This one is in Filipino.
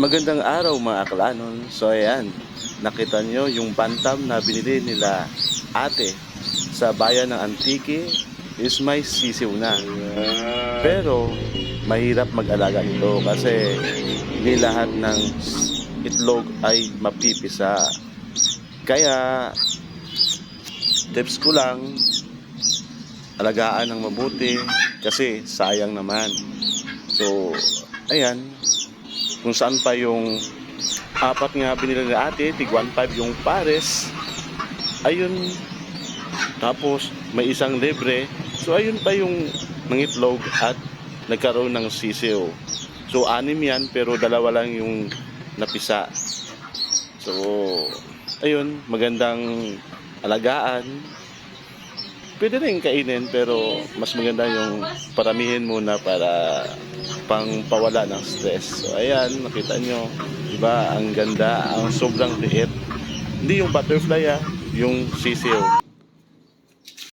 Magandang araw mga aklanon. So ayan, nakita nyo yung bantam na binili nila ate sa bayan ng Antique is may sisiw na. Pero mahirap mag-alaga nito kasi hindi lahat ng itlog ay mapipisa. Kaya tips ko lang alagaan ng mabuti kasi sayang naman. So, ayan, kung saan pa yung apat nga binili ni ate, tig 1.5 yung pares. Ayun, tapos may isang libre. So ayun pa yung nangitlog at nagkaroon ng sisiw. So anim yan pero dalawa lang yung napisa. So ayun, magandang alagaan. Pwede rin kainin pero mas maganda yung paramihin muna para pang pawala ng stress. So ayan, nakita nyo, di ba? Ang ganda, ang sobrang liit. Hindi yung butterfly ah, yung sisiw.